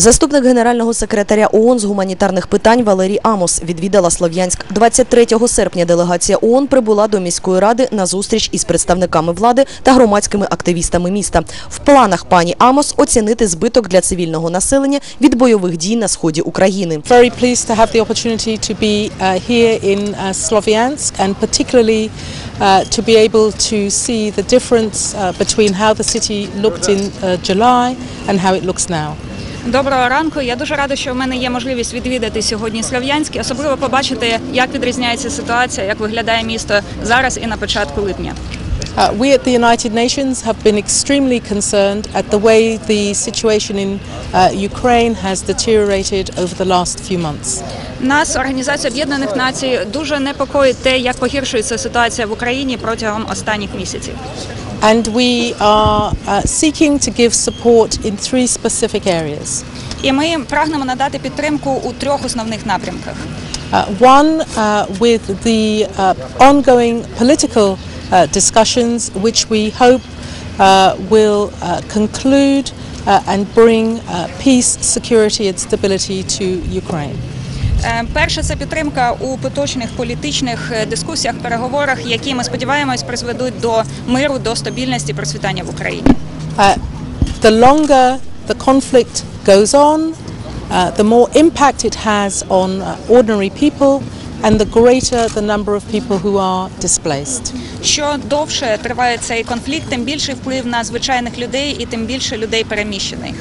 Заступник генерального секретаря ООН з гуманітарних питань Валерій Амос відвідала Слов'янськ. 23 серпня делегація ООН прибула до міської ради на зустріч із представниками влади та громадськими активістами міста. В планах пані Амос оцінити збиток для цивільного населення від бойових дій на сході України. Uh, uh, uh, to be able to see the difference uh, between how the city looked in uh, July and how it looks now. Доброго ранку. Я дуже рада, що в мене є можливість відвідати сьогодні Слов'янськ, особливо побачити, як відрізняється ситуація, як виглядає місто зараз і на початку липня. Uh, we at the United Nations have been extremely concerned at the way the situation in uh, Ukraine has deteriorated over the last few months. Нас Організація Об'єднаних Націй дуже непокоїть те, як погіршується ситуація в Україні протягом останніх місяців. And we are uh, seeking to give support in three specific areas. І ми прагнемо надати підтримку у трьох основних напрямках. Uh, one uh, with the uh, ongoing political uh, discussions, which we hope uh, will uh, conclude uh, and bring uh, peace, security, and stability to Ukraine. Е, Перше це підтримка у поточних політичних е, дискусіях, переговорах, які ми сподіваємось призведуть до миру, до стабільності, процвітання в Україні. Uh, the longer the conflict goes on, uh, the more impact it has on uh, ordinary people and the greater the number of people who are displaced. Що довше триває цей конфлікт, тим більший вплив на звичайних людей і тим більше людей переміщених.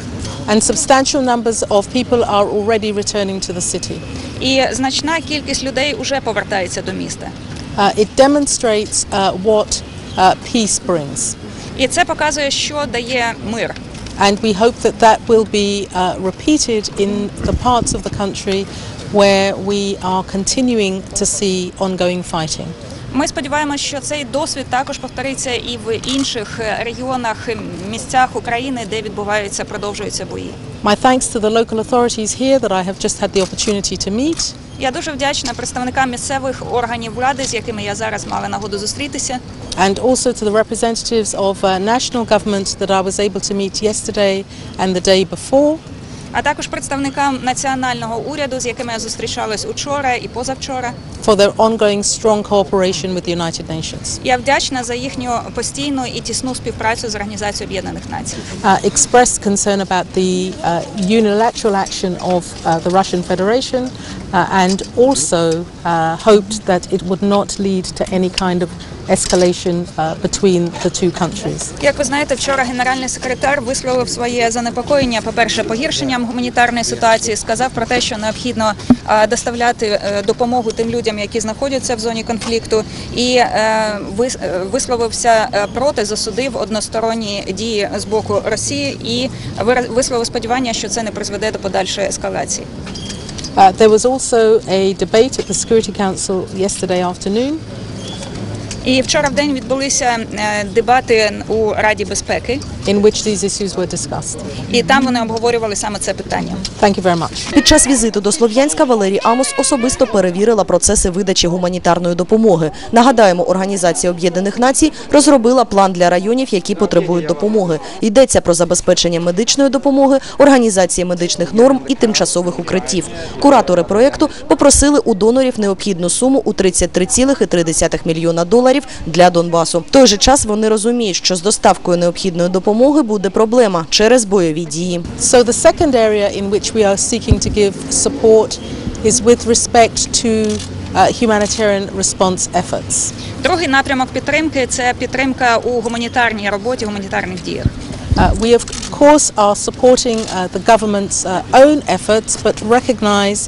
And substantial numbers of people are already returning to the city. І значна кількість людей вже повертається до міста. Uh, it demonstrates uh, what uh, peace brings. І це показує, що дає мир. And we hope that that will be uh, repeated in the parts of the country where we are continuing to see ongoing fighting. Ми сподіваємося, що цей досвід також повториться і в інших е, регіонах, е, місцях України, де відбуваються, продовжуються бої. My thanks to the local authorities here that I have just had the opportunity to meet. Я дуже вдячна представникам місцевих органів влади, з якими я зараз мала нагоду зустрітися. And also to the representatives of uh, national government that I was able to meet yesterday and the day before. А також представникам національного уряду, з якими я зустрічалась учора і позавчора. for their ongoing strong cooperation with the United Nations. Я вдячна за їхню постійну і тісну співпрацю з Організацією Об'єднаних Націй. Uh, expressed concern about the uh, unilateral action of uh, the Russian Federation uh, and also uh, hoped that it would not lead to any kind of escalation uh, between the two countries. Як ви знаєте, вчора генеральний секретар висловив своє занепокоєння, по-перше, погіршенням гуманітарної ситуації, сказав про те, що необхідно е, доставляти е, допомогу тим людям, які знаходяться в зоні конфлікту, і е, вис- висловився проти, засудив односторонні дії з боку Росії і висловив сподівання, що це не призведе до подальшої ескалації. Uh, there was also a debate at the Security Council yesterday afternoon І вчора в день відбулися е, дебати у Раді безпеки, in which these issues were discussed. і там вони обговорювали саме це питання. Thank you very much. Під час візиту до Слов'янська Валерій Амос особисто перевірила процеси видачі гуманітарної допомоги. Нагадаємо, Організація Об'єднаних Націй розробила план для районів, які потребують допомоги. Йдеться про забезпечення медичної допомоги, організації медичних норм і тимчасових укриттів. Куратори проєкту попросили у донорів необхідну суму у 33,3 мільйона доларів для Донбасу. В той же час вони розуміють, що з доставкою необхідної допомоги буде проблема через бойові дії. So the second area in which we are seeking to give support is with respect to uh, humanitarian response efforts. Другий напрямок підтримки це підтримка у гуманітарній роботі, гуманітарних діях. Uh, we of course are supporting uh, the government's uh, own efforts, but recognise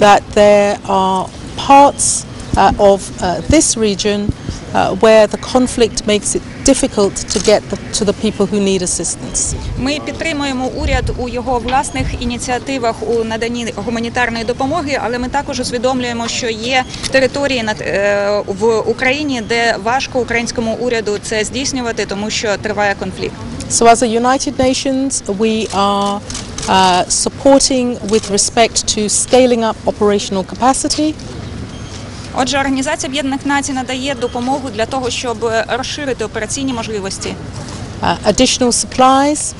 that there are parts uh, of uh, this region uh, where the conflict makes it difficult to get the, to the people who need assistance. Ми підтримуємо уряд у його власних ініціативах у наданні гуманітарної допомоги, але ми також усвідомлюємо, що є території над е, в Україні, де важко українському уряду це здійснювати, тому що триває конфлікт. So, as a United Nations, we are uh, supporting with respect to scaling up operational capacity. Отже, організація Об'єднаних Націй надає допомогу для того, щоб розширити операційні можливості, uh, additional supplies,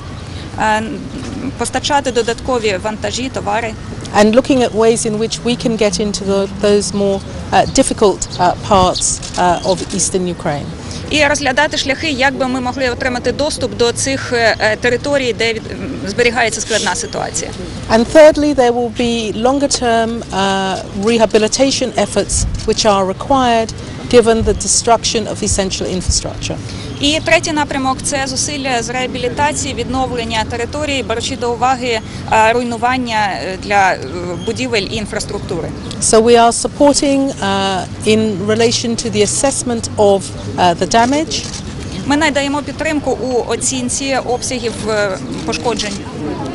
постачати додаткові вантажі, товари. and looking at ways in which we can get into the, those more uh, difficult uh, parts uh, of eastern Ukraine. І розглядати шляхи, як би ми могли отримати доступ до цих е, е, територій, де зберігається складна ситуація. And thirdly, there will be longer term uh, rehabilitation efforts which are required given the destruction of essential infrastructure. І третій напрямок це зусилля з реабілітації, відновлення території, беручи до уваги е, руйнування е, для е, будівель і інфраструктури. So we are supporting uh, in relation to the assessment of uh, the damage Ми надаємо підтримку у оцінці обсягів е, пошкоджень,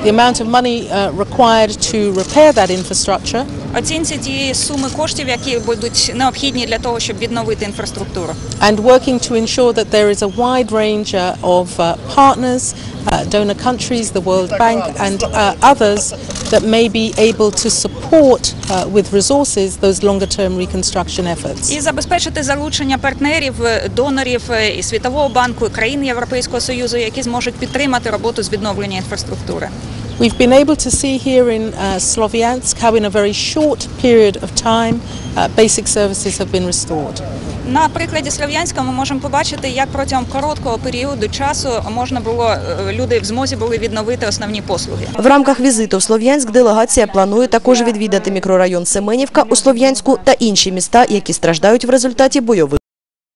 the amount of money uh, required to repair that infrastructure, оцінці тієї суми коштів, які будуть необхідні для того, щоб відновити інфраструктуру. and working to ensure that there is a wide range uh, of uh, partners, uh, donor countries, the World Bank, and others that may be able to support with resources those longer term reconstruction efforts. І забезпечити залучення партнерів, е, донорів е, і Світового банку, і країн Європейського союзу, які зможуть підтримати роботу з відновлення інфраструктури. We've been able to see here in uh, Sloviansk how, in a very short period of time, uh, basic services have been restored. На прикладі Слов'янська ми можемо побачити, як протягом короткого періоду часу можна було е, люди в змозі були відновити основні послуги. В рамках візиту в Слов'янськ делегація планує також відвідати мікрорайон Семенівка у Слов'янську та інші міста, які страждають в результаті бойових